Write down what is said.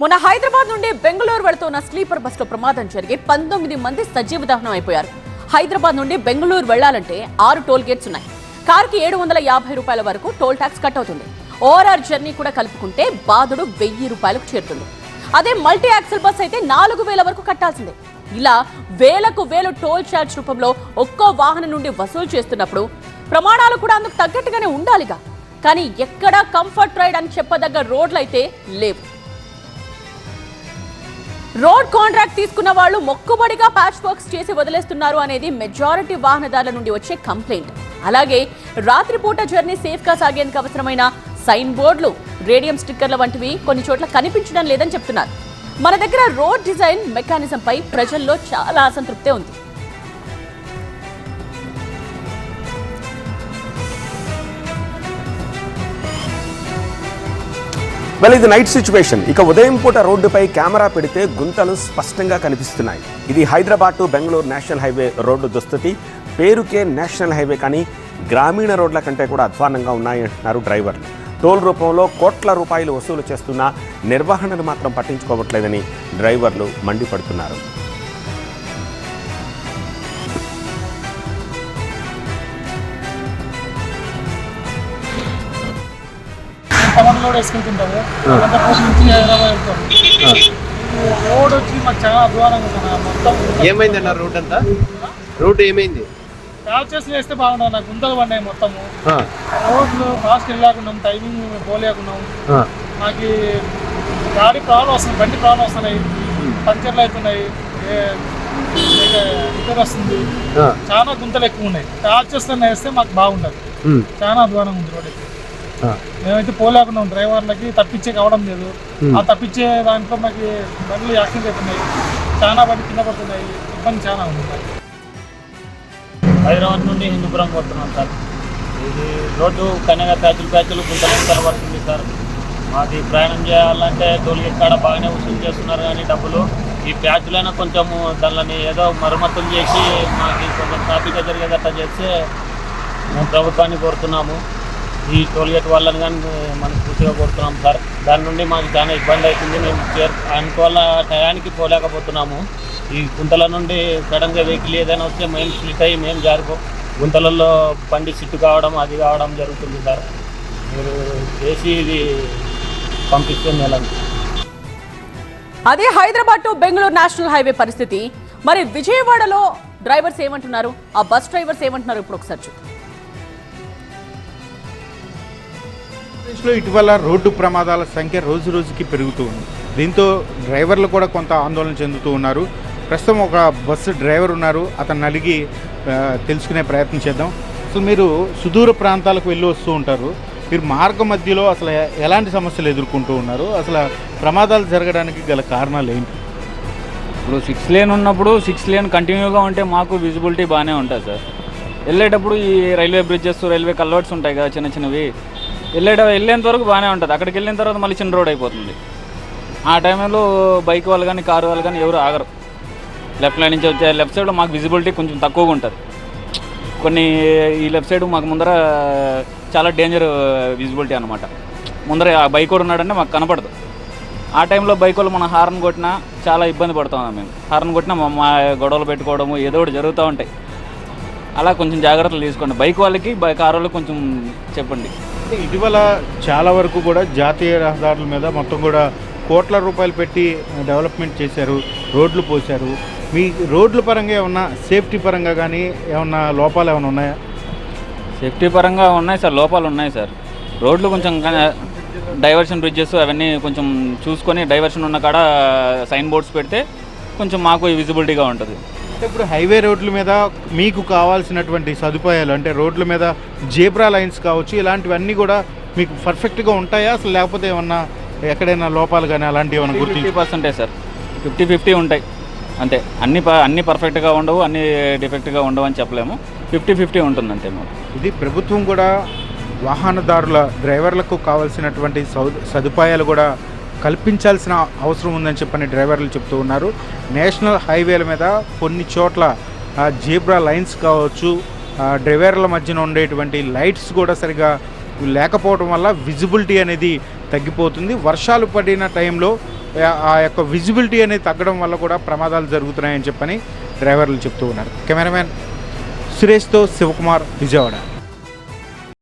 మొన్న హైదరాబాద్ నుండి బెంగళూరు వెళుతున్న స్లీపర్ బస్సులో ప్రమాదం జరిగి పంతొమ్మిది మంది సజీవ దహనం అయిపోయారు. హైదరాబాద్ నుండి బెంగళూరు వెళ్ళాలంటే ఆరు టోల్ గేట్స్ ఉన్నాయి. కారుకి ఏడు వందల యాభై రూపాయల వరకు టోల్ ట్యాక్స్ కట్ అవుతుంది. ఓవరాల్ జర్నీ కూడా కలుపుకుంటే బాధుడు వెయ్యి రూపాయలకు చేరుతుంది. అదే మల్టీ యాక్సెల్ బస్ అయితే నాలుగు వేల వరకు కట్టాల్సిందే. ఇలా వేలకు వేలు టోల్ ఛార్జ్ రూపంలో ఒక్కో వాహనం నుండి వసూలు చేస్తున్నప్పుడు ప్రమాణాలు కూడా అందుకు తగ్గట్టుగానే ఉండాలిగా. కానీ ఎక్కడా కంఫర్ట్ రైడ్ అని చెప్పదగ్గ రోడ్లైతే లేవు. రోడ్ కాంట్రాక్ట్ తీసుకున్న వాళ్ళు మొక్కుబడిగా ప్యాచ్ వర్క్స్ చేసి వదిలేస్తున్నారు అనేది మెజారిటీ వాహనదారుల నుండి వచ్చే కంప్లైంట్ అలాగే రాత్రిపూట జర్నీ సేఫ్గా సాగేందుకు అవసరమైన సైన్ బోర్డులు రేడియం స్టిక్కర్ల వంటివి కొన్ని చోట్ల కనిపించడం లేదని చెప్తున్నారు. మన దగ్గర రోడ్ డిజైన్ మెకానిజంపై ప్రజల్లో చాలా అసంతృప్తే ఉంది. వెల్ ఇది నైట్ సిచ్యువేషన్ ఇక ఉదయం పూట రోడ్డుపై కెమెరా పెడితే గుంతలు స్పష్టంగా కనిపిస్తున్నాయి. ఇది Hyderabad to Bengaluru national highway road దుస్థితి. పేరుకే నేషనల్ హైవే కానీ గ్రామీణ రోడ్ల కంటే కూడా అధ్వానంగా ఉన్నాయి అంటున్నారు డ్రైవర్లు. టోల్ రూపంలో కోట్ల రూపాయలు వసూలు చేస్తున్న నిర్వహణను మాత్రం పట్టించుకోవట్లేదని డ్రైవర్లు మండిపడుతున్నారు. టమాటో కూడా వేసుకెళ్తుంటాము అంత పూట నుంచి రోడ్ వచ్చి మాకు చాలా అధ్వానంగా ఉంది. మొత్తం ఏమైంది అన్న రూట్ అంతా? రూట్ ఏమైంది? ప్యాచెస్ వేస్తే బాగుంటుంది నాకు గుంతలు పడినాయి మొత్తము. రోడ్లు ఫాస్ట్ వెళ్ళాకున్నాం టైమింగ్ పోలేకున్నాం మాకు గాడి ప్రాబ్లం వస్తుంది బండి ప్రాబ్లం వస్తున్నాయి పంచర్లు అవుతున్నాయి రిపేర్ వస్తుంది. చాలా గుంతలు ఎక్కువ ఉన్నాయి. ప్యాచెస్ వేస్తే మాకు బాగుంటుంది ఉమ్, చాలా అధ్వానంగా ఉంది రోడ్ అయితే. మేమైతే పోలేకున్నాం డ్రైవర్లకి తప్పించే కావడం లేదు. ఆ తప్పించే దాంట్లో మాకు బండ్లు యాక్సిడెంట్ అవుతున్నాయి చాలా బండి కింద పడుతున్నాయి. ఇబ్బంది చాలా ఉంది. హైదరాబాద్ నుండి హిందూపురం పోతున్నాం సార్. ఇది రోడ్డు కనగా ప్యాచులు ప్యాచులు గుంతలు పడుతుంది సార్. మాది ప్రయాణం చేయాలంటే టోల్గేట్ కాడ బాగానే వసూలు చేస్తున్నారు కానీ డబ్బులు. ఈ ప్యాచులైనా కొంచెము దానిని ఏదో మరమ్మతులు చేసి మాకు కొంచెం ట్రాఫిక్ జరిగేటట్టు చేస్తే మేము ప్రభుత్వాన్ని కోరుతున్నాము. ఈ టోల్గేట్ వాళ్ళని కానీ మనకు పూర్తిగా కొడుతున్నాం సార్. దాని నుండి మాకు చాలా ఇబ్బంది అవుతుంది. మేము చేర్ అనుకోవాల టయానికి పోలేకపోతున్నాము. ఈ గుంతల నుండి సడన్గా వెహికల్ ఏదైనా వస్తే మేము స్లిట్ అయ్యి మేము జారిపో గుంతలలో బండి సిట్టు కావడం అది కావడం జరుగుతుంది సార్. మీరు చేసి ఇది పంపిస్తే మేలని అదే Hyderabad to Bengaluru national highway పరిస్థితి. మరి విజయవాడలో డ్రైవర్స్ ఏమంటున్నారు? ఆ బస్ డ్రైవర్స్ ఏమంటున్నారు? ఇప్పుడు ఒకసారి చూద్దాం. ఆంధ్రప్రదేశ్లో ఇటీవల రోడ్డు ప్రమాదాల సంఖ్య రోజు రోజుకి పెరుగుతూ ఉంది. దీంతో డ్రైవర్లు కూడా కొంత ఆందోళన చెందుతూ ఉన్నారు. ప్రస్తుతం ఒక బస్సు డ్రైవర్ ఉన్నారు. అతను అడిగి తెలుసుకునే ప్రయత్నం చేద్దాం. అసలు మీరు సుదూర ప్రాంతాలకు వెళ్ళి వస్తూ ఉంటారు. మీరు మార్గ మధ్యలో అసలు ఎలాంటి సమస్యలు ఎదుర్కొంటూ ఉన్నారు? అసలు ప్రమాదాలు జరగడానికి గల కారణాలు ఏంటి? ఇప్పుడు సిక్స్ లేన్ ఉన్నప్పుడు సిక్స్ లేన్ కంటిన్యూగా ఉంటే మాకు విజిబిలిటీ బాగానే ఉంటుంది సార్. వెళ్ళేటప్పుడు ఈ రైల్వే బ్రిడ్జెస్ రైల్వే కల్వర్ట్స్ ఉంటాయి కదా చిన్న చిన్నవి. వెళ్ళేట వెళ్ళేంత వరకు బాగానే ఉంటుంది. అక్కడికి వెళ్ళిన తర్వాత మళ్ళీ చిన్న రోడ్ అయిపోతుంది. ఆ టైంలో బైక్ వాళ్ళు కానీ కారు వాళ్ళు కానీ ఎవరు ఆగరు. లెఫ్ట్ లైన్ నుంచి వచ్చే లెఫ్ట్ సైడ్లో మాకు విజిబిలిటీ కొంచెం తక్కువగా ఉంటుంది. కొన్ని ఈ లెఫ్ట్ సైడ్ మాకు ముందర చాలా డేంజర్ విజిబిలిటీ అనమాట ముందర ఆ బైక్ కూడా ఉన్నాడంటే మాకు కనపడదు. ఆ టైంలో బైక్ వాళ్ళు మనం హార్న్ కొట్టినా చాలా ఇబ్బంది పడుతున్నాం మేము. హార్న్ కొట్టినా మా గొడవలు పెట్టుకోవడము ఏదో ఒకటి జరుగుతూ ఉంటాయి. అలా కొంచెం జాగ్రత్తలు తీసుకోండి. బైక్ వాళ్ళకి బైక్ కార్ వాళ్ళకి కొంచెం చెప్పండి. ఇటీవల చాలా వరకు కూడా జాతీయ రహదారుల మీద మొత్తం కూడా కోట్ల రూపాయలు పెట్టి డెవలప్మెంట్ చేశారు రోడ్లు పోశారు. మీ రోడ్ల పరంగా ఏమన్నా సేఫ్టీ పరంగా కానీ ఏమన్నా లోపాలు ఏమైనా ఉన్నాయా? సేఫ్టీ పరంగా ఉన్నాయి సార్ లోపాలు ఉన్నాయి సార్. రోడ్లు కొంచెం డైవర్షన్ బ్రిడ్జెస్ అవన్నీ కొంచెం చూసుకొని డైవర్షన్ ఉన్న కాడ సైన్ బోర్డ్స్ పెడితే కొంచెం మాకు విజిబిలిటీగా ఉంటుంది. అంటే ఇప్పుడు హైవే రోడ్ల మీద మీకు కావాల్సినటువంటి సదుపాయాలు అంటే రోడ్ల మీద జేబ్రా లైన్స్ కావచ్చు ఇలాంటివన్నీ కూడా మీకు పర్ఫెక్ట్గా ఉంటాయా? అసలు లేకపోతే ఏమన్నా ఎక్కడైనా లోపాలు కానీ అలాంటివి ఏమైనా ఫిఫ్టీ గుర్తించి పర్సెంటే సార్. ఫిఫ్టీ ఫిఫ్టీ ఉంటాయి. అంతే. అన్ని అన్ని పర్ఫెక్ట్గా ఉండవు అన్ని డిఫెక్ట్గా ఉండవు అని చెప్పలేము. ఫిఫ్టీ ఫిఫ్టీ ఉంటుంది అంతే మాకు. ఇది ప్రభుత్వం కూడా వాహనదారుల డ్రైవర్లకు కావాల్సినటువంటి సదుపాయాలు కూడా కల్పించాల్సిన అవసరం ఉందని చెప్పని డ్రైవర్లు చెప్తూ ఉన్నారు. నేషనల్ హైవేల మీద కొన్ని చోట్ల జీబ్రా లైన్స్ కావచ్చు ఆ, డ్రైవర్ల మధ్యన ఉండేటువంటి లైట్స్ కూడా సరిగా లేకపోవడం వల్ల విజిబిలిటీ అనేది తగ్గిపోతుంది. వర్షాలు పడిన టైంలో ఆ- ఆ యొక్క విజిబిలిటీ అనేది తగ్గడం వల్ల కూడా ప్రమాదాలు జరుగుతున్నాయని చెప్పని డ్రైవర్లు చెప్తూ ఉన్నారు. కెమెరామెన్ సురేష్తో శివకుమార్ విజయవాడ.